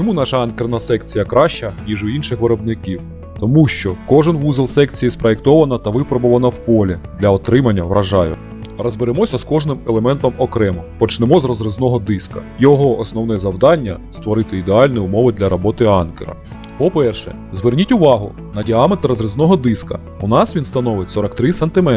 Чому наша анкерна секція краща, ніж у інших виробників? Тому що кожен вузол секції спроєктовано та випробовано в полі для отримання врожаю. Розберемося з кожним елементом окремо. Почнемо з розрізного диска. Його основне завдання створити ідеальні умови для роботи анкера. По-перше, зверніть увагу на діаметр розрізного диска. У нас він становить 43 см,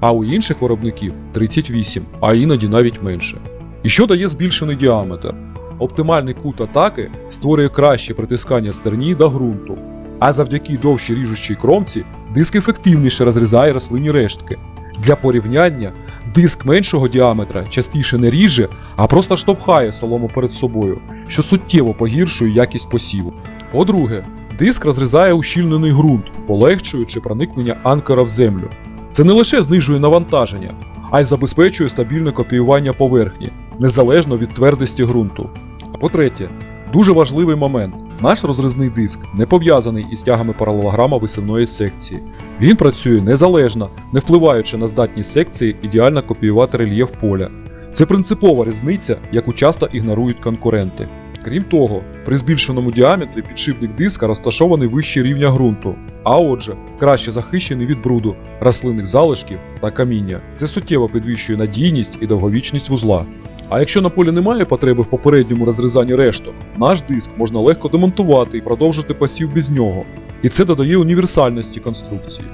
а у інших виробників 38, а іноді навіть менше. І що дає збільшений діаметр? Оптимальний кут атаки створює краще притискання стерні до ґрунту, а завдяки довшій ріжучій кромці диск ефективніше розрізає рослинні рештки. Для порівняння, диск меншого діаметра частіше не ріже, а просто штовхає солому перед собою, що суттєво погіршує якість посіву. По-друге, диск розрізає ущільнений ґрунт, полегшуючи проникнення анкера в землю. Це не лише знижує навантаження, а й забезпечує стабільне копіювання поверхні, незалежно від твердості ґрунту. А по-третє, дуже важливий момент. Наш розрізний диск не пов'язаний із тягами паралелограма висивної секції. Він працює незалежно, не впливаючи на здатність секції ідеально копіювати рельєф поля. Це принципова різниця, яку часто ігнорують конкуренти. Крім того, при збільшеному діаметрі підшипник диска розташований вище рівня ґрунту, а отже, краще захищений від бруду, рослинних залишків та каміння. Це суттєво підвищує надійність і довговічність вузла. А якщо на полі немає потреби в попередньому розрізанні решток, наш диск можна легко демонтувати і продовжити посів без нього. І це додає універсальності конструкції.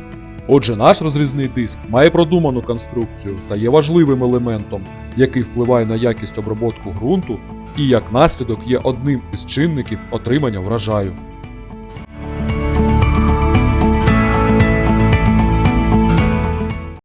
Отже, наш розрізний диск має продуману конструкцію та є важливим елементом, який впливає на якість обробітку ґрунту і як наслідок є одним із чинників отримання врожаю.